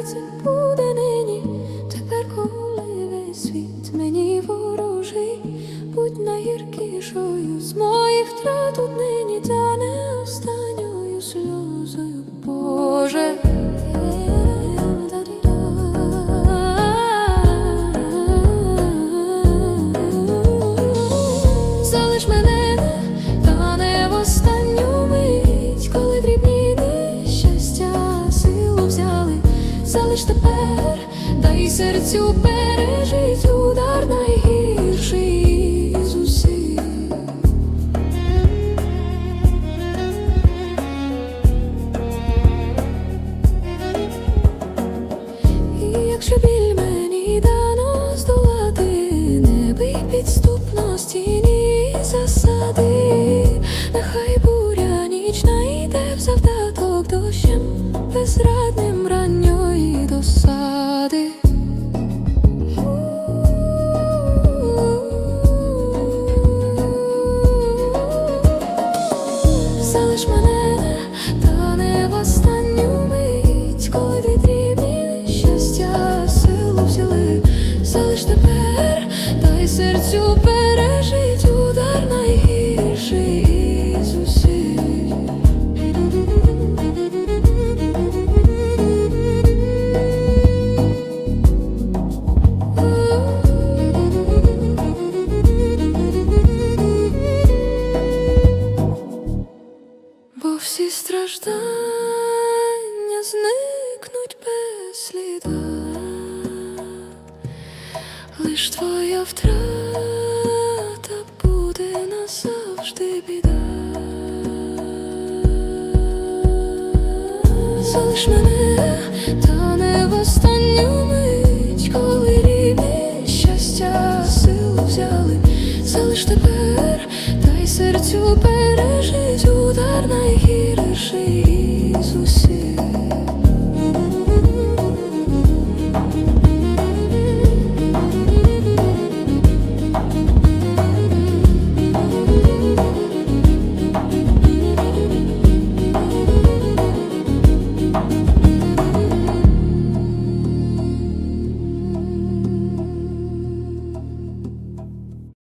серці буде нині, тепер, коли весь світ мені ворожий, будь найгіркішою з моїх втрат нині, та не останньою сльозою, Боже. Залиш тепер, дай серцю пережить удар найгірший з якщо біль мені дано здолати, не бий підступності, ні засади, нехай буря нічна йде в завдаток дощем, безрадним дай пережить удар найгірший з усіх. Бо всі страждання зникнуть без сліда, лиш твоя втрата Залиш мене, та не в останню мить, коли рідні щастя силу взяли, залиш тепер, дай серцю пережить удар найгірший з усіх.